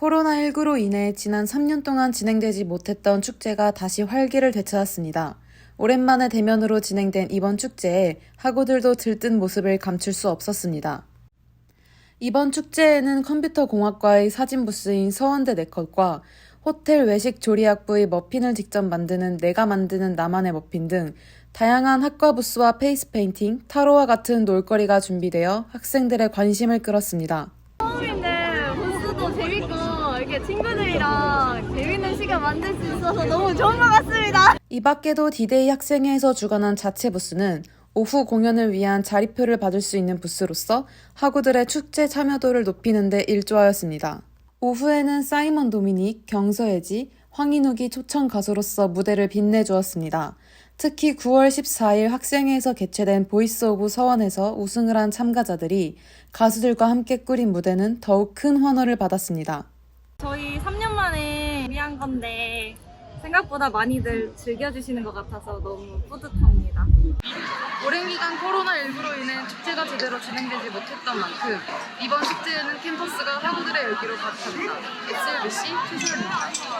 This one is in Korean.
코로나19로 인해 지난 3년 동안 진행되지 못했던 축제가 다시 활기를 되찾았습니다. 오랜만에 대면으로 진행된 이번 축제에 학우들도 들뜬 모습을 감출 수 없었습니다. 이번 축제에는 컴퓨터 공학과의 사진 부스인 서원대 네컷과 호텔 외식 조리학부의 머핀을 직접 만드는 내가 만드는 나만의 머핀 등 다양한 학과 부스와 페이스 페인팅, 타로와 같은 놀거리가 준비되어 학생들의 관심을 끌었습니다. 재밌고 이렇게 친구들이랑 재밌는 시간 만들 수 있어서 너무 좋은 것 같습니다. 이 밖에도 디데이 학생회에서 주관한 자체 부스는 오후 공연을 위한 자리표를 받을 수 있는 부스로서 학우들의 축제 참여도를 높이는 데 일조하였습니다. 오후에는 사이먼 도미닉, 경서예지, 황인욱이 초청 가수로서 무대를 빛내주었습니다. 특히 9월 14일 학생회에서 개최된 보이스 오브 서원에서 우승을 한 참가자들이 가수들과 함께 꾸린 무대는 더욱 큰 환호를 받았습니다. 저희 3년 만에 준비한 건데 생각보다 많이들 즐겨주시는 것 같아서 너무 뿌듯합니다. 오랜 기간 코로나19로 인해 축제가 제대로 진행되지 못했던 만큼 이번 축제에는 캠퍼스가 학우들의 열기로 가득합니다. SLBC 최소입니다.